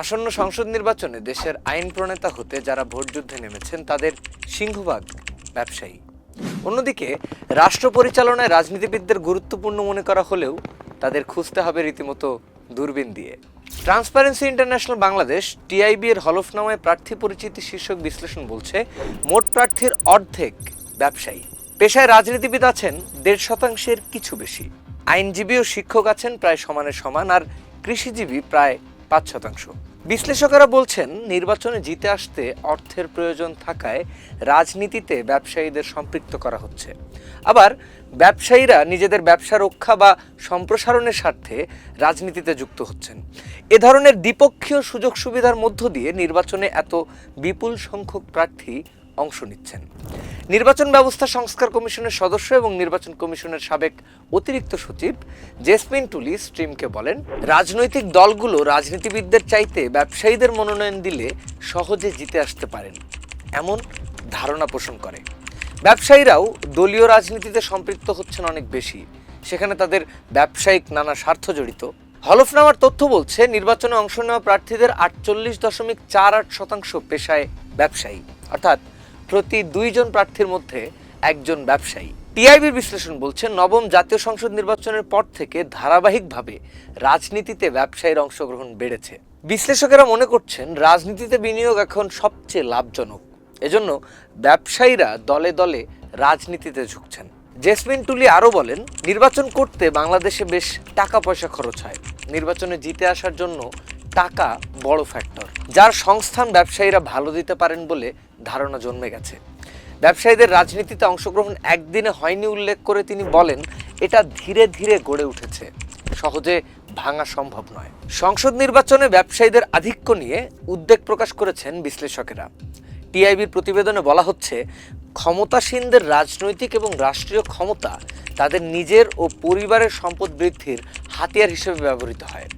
আসন্ন সংসদ নির্বাচনে দেশের আইন প্রণেতা হতে যারা ভোটযুদ্ধে নেমেছেন, তাদের সিংহভাগ ব্যবসায়ী। অন্যদিকে, রাষ্ট্র পরিচালনায় রাজনীতিবিদদের গুরুত্বপূর্ণ মনে করা হলেও তাদের খুঁজতে হবে রীতিমতো দূরবীন দিয়ে। ট্রান্সপারেন্সি ইন্টারন্যাশনাল বাংলাদেশ টিআইবি এর হলফনামায় প্রার্থী পরিচিতি শীর্ষক বিশ্লেষণ বলছে, মোট প্রার্থীর অর্ধেক ব্যবসায়ী। পেশায় রাজনীতিবিদ আছেন, দেড় শতাংশের কিছু বেশি। আইনজীবী ও শিক্ষক আছেন প্রায় সমানে সমান, আর কৃষিজীবী প্রায় পাঁচ শতাংশ। বিশ্লেষকেরা বলছেন, নির্বাচনে জিতে আসতে অর্থের প্রয়োজন থাকায় রাজনীতিতে ব্যবসায়ীদের সম্পৃক্ত করা হচ্ছে। আবার, ব্যবসায়ীরা নিজেদের ব্যবসা রক্ষা বা সম্প্রসারণের স্বার্থে রাজনীতিতে যুক্ত হচ্ছেন। এ ধরনের দ্বিপক্ষীয় সুযোগ সুবিধার মধ্য দিয়ে নির্বাচনে এত বিপুল সংখ্যক প্রার্থী অংশ নিচ্ছেন। নির্বাচন ব্যবস্থা সংস্কার কমিশনের সদস্য এবং নির্বাচন কমিশনের সাবেক অতিরিক্ত সচিব জেসমিন টুলি স্ট্রিমকে বলেন, রাজনৈতিক দলগুলো রাজনীতিবিদদের চাইতে ব্যবসায়ীদের মনোনয়ন দিলে সহজে জিতে আসতে পারেন, এমন ধারণা পোষণ করে। ব্যবসায়ীরাও দলীয় রাজনীতিতে সম্পৃক্ত হচ্ছেন অনেক বেশি, সেখানে তাদের ব্যবসায়িক নানা স্বার্থ জড়িত। হলফনামার তথ্য বলছে, নির্বাচনে অংশ নেওয়া প্রার্থীদের আটচল্লিশ দশমিক চার আট শতাংশ পেশায় ব্যবসায়ী, অর্থাৎ প্রতি দুইজন প্রার্থীর মধ্যে একজন ব্যবসায়ী। টিআইবির বিশ্লেষণ বলছে, নবম জাতীয় সংসদ নির্বাচনের পর থেকে ধারাবাহিকভাবে রাজনীতিতে ব্যবসায়ীর অংশগ্রহণ বেড়েছে। বিশ্লেষকেরা মনে করছেন, রাজনীতিতে বিনিয়োগ এখন সবচেয়ে লাভজনক। এজন্য ব্যবসায়ীরা দলে দলে রাজনীতিতে ঝুঁকছেন। জেসমিন টুলি আরও বলেন, নির্বাচন করতে বাংলাদেশে বেশ টাকা পয়সা খরচ হয়। নির্বাচনে জিতে আসার জন্য টাকা বড় ফ্যাক্টর। যার সংস্থান ব্যবসায়ীরা ভালো দিতে পারেন বলে ধারণা জন্মে গেছে। ব্যবসায়ীদের রাজনীতিতে অংশগ্রহণ একদিনে হয়নি উল্লেখ করে তিনি বলেন, এটা ধীরে ধীরে গড়ে উঠেছে। সহজে ভাঙা সম্ভব নয়। সংসদ নির্বাচনে ব্যবসায়ীদের আধিক্য নিয়ে উদ্বেগ প্রকাশ করেছেন বিশ্লেষকেরা। টিআইবির প্রতিবেদনে বলা হচ্ছে, ক্ষমতাসীনদের রাজনৈতিক এবং রাষ্ট্রীয় ক্ষমতা তাদের নিজের ও পরিবারের সম্পদ বৃদ্ধির হাতিয়ার হিসেবে ব্যবহৃত হয়।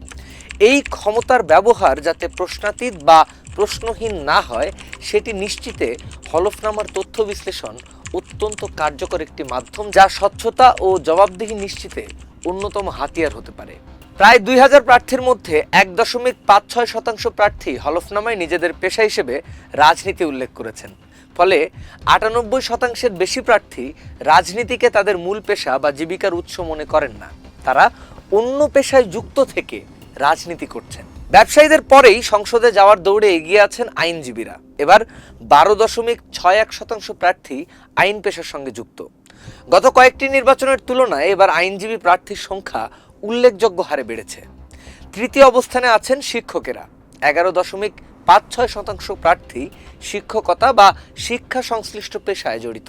এই ক্ষমতার ব্যবহার যাতে প্রশ্নাতীত বা প্রশ্নহীন না হয়, সেটি নিশ্চিতে হলফনামার তথ্য বিশ্লেষণ অত্যন্ত কার্যকর একটি মাধ্যম যা স্বচ্ছতা ও জবাবদিহি নিশ্চিতে অন্যতম হাতিয়ার হতে পারে। প্রায় দুই হাজার প্রার্থীর মধ্যে এক দশমিক পাঁচ ছয় শতাংশ প্রার্থী হলফনামায় নিজেদের পেশা হিসেবে রাজনীতি উল্লেখ করেছেন। ফলে আটানব্বই শতাংশের বেশি প্রার্থী রাজনীতিকে তাদের মূল পেশা বা জীবিকার উৎস মনে করেন না। তারা অন্য পেশায় যুক্ত থেকে রাজনীতি করছেন। ব্যবসায়ীদের পরেই সংসদে যাওয়ার দৌড়ে এগিয়ে আছেন আইনজীবীরা। এবার বারো দশমিক ছয় এক শতাংশ প্রার্থী আইন পেশার সঙ্গে যুক্ত। গত কয়েকটি নির্বাচনের তুলনায় এবার আইনজীবী প্রার্থীর সংখ্যা উল্লেখযোগ্য হারে বেড়েছে। তৃতীয় অবস্থানে আছেন শিক্ষকেরা। এগারো দশমিক পাঁচ ছয় শতাংশ প্রার্থী শিক্ষকতা বা শিক্ষা সংশ্লিষ্ট পেশায় জড়িত।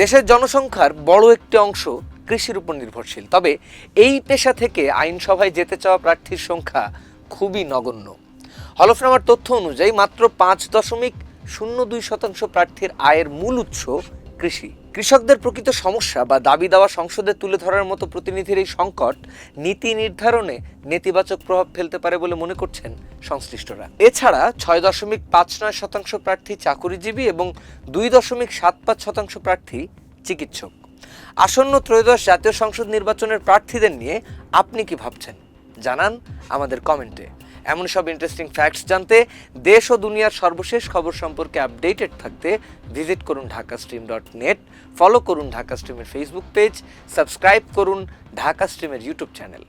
দেশের জনসংখ্যার বড় একটি অংশ কৃষির উপর নির্ভরশীল। তবে এই পেশা থেকে আইনসভায় যেতে চাওয়া প্রার্থীর সংখ্যা খুবই নগণ্য। হলফনামার তথ্য অনুযায়ী মাত্র পাঁচ দশমিক শূন্য দুই শতাংশ প্রার্থীর আয়ের মূল উৎস কৃষি। কৃষকদের প্রকৃত সমস্যা বা দাবি দাওয়া সংসদে তুলে ধরার মতো প্রতিনিধির এই সংকট নীতি নির্ধারণে নেতিবাচক প্রভাব ফেলতে পারে বলে মনে করছেন সংশ্লিষ্টরা। এছাড়া ছয় দশমিক পাঁচ নয় শতাংশ প্রার্থী চাকুরিজীবী এবং দুই দশমিক সাত পাঁচ শতাংশ প্রার্থী চিকিৎসক। আসন্ন ত্রয়োদশ জাতীয় সংসদ নির্বাচনের প্রার্থীদের নিয়ে আপনি কি ভাবছেন? জানান আমাদের কমেন্টে। এমন সব ইন্টারেস্টিং ফ্যাক্টস জানতে দেশ ও দুনিয়ার সর্বশেষ খবর সম্পর্কে আপডেটেড থাকতে ভিজিট করুন Dhaka stream dot net follow করুন ঢাকা স্ট্রিমের ফেসবুক পেজ সাবস্ক্রাইব করুন ঢাকা স্ট্রিমের ইউটিউব চ্যানেল